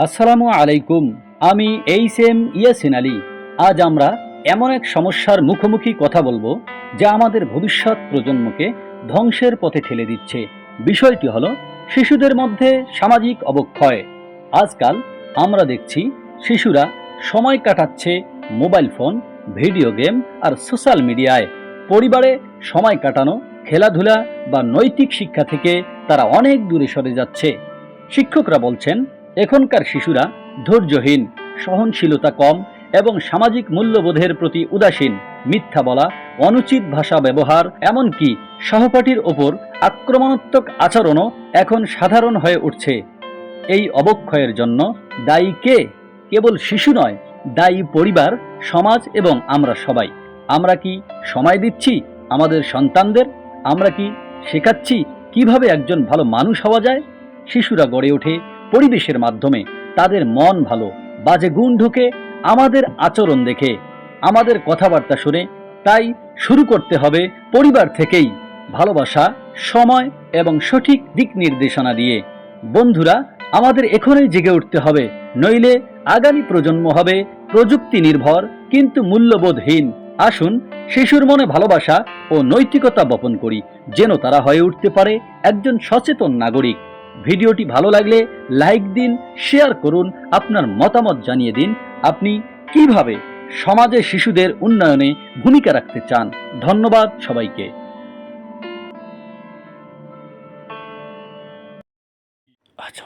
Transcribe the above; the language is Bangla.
আসসালামু আলাইকুম, আমি এইচ এম ইয়াসিন আলী। আজ আমরা এমন এক সমস্যার মুখোমুখি কথা বলব, যা আমাদের ভবিষ্যৎ প্রজন্মকে ধ্বংসের পথে ঠেলে দিচ্ছে। বিষয়টি হলো শিশুদের মধ্যে সামাজিক অবক্ষয়। আজকাল আমরা দেখছি শিশুরা সময় কাটাচ্ছে মোবাইল ফোন, ভিডিও গেম আর সোশ্যাল মিডিয়ায়। পরিবারে সময় কাটানো, খেলাধুলা বা নৈতিক শিক্ষা থেকে তারা অনেক দূরে সরে যাচ্ছে। শিক্ষকরা বলছেন এখনকার শিশুরা ধৈর্যহীন, সহনশীলতা কম এবং সামাজিক মূল্যবোধের প্রতি উদাসীন। মিথ্যা বলা, অনুচিত ভাষা ব্যবহার, এমনকি সহপাঠীর ওপর আক্রমণাত্মক আচরণও এখন সাধারণ হয়ে উঠছে। এই অবক্ষয়ের জন্য দায়ী কে? কেবল শিশু নয়, দায়ী পরিবার, সমাজ এবং আমরা সবাই। আমরা কি সময় দিচ্ছি আমাদের সন্তানদের? আমরা কি শেখাচ্ছি কীভাবে একজন ভালো মানুষ হওয়া যায়? শিশুরা গড়ে ওঠে পরিবেশের মাধ্যমে তাদের মন ভালো, বাজে গুণ ঢুকে, আমাদের আচরণ দেখে, আমাদের কথাবার্তা শুনে, তাই শুরু করতে হবে পরিবার থেকেই ভালোবাসা, সময় এবং সঠিক দিক নির্দেশনা দিয়ে। বন্ধুরা, আমাদের এখনই জেগে উঠতে হবে, নইলে আগামী প্রজন্ম হবে প্রযুক্তি নির্ভর কিন্তু মূল্যবোধহীন। আসুন শিশুর মনে ভালোবাসা ও নৈতিকতা বপন করি, যেন তারা হয়ে উঠতে পারে একজন সচেতন নাগরিক। ভিডিওটি ভালো লাগলে লাইক দিন, শেয়ার করুন, আপনার মতামত জানিয়ে দিন। আপনি কীভাবে সমাজে শিশুদের উন্নয়নে ভূমিকা রাখতে চান? ধন্যবাদ সবাইকে। আচ্ছা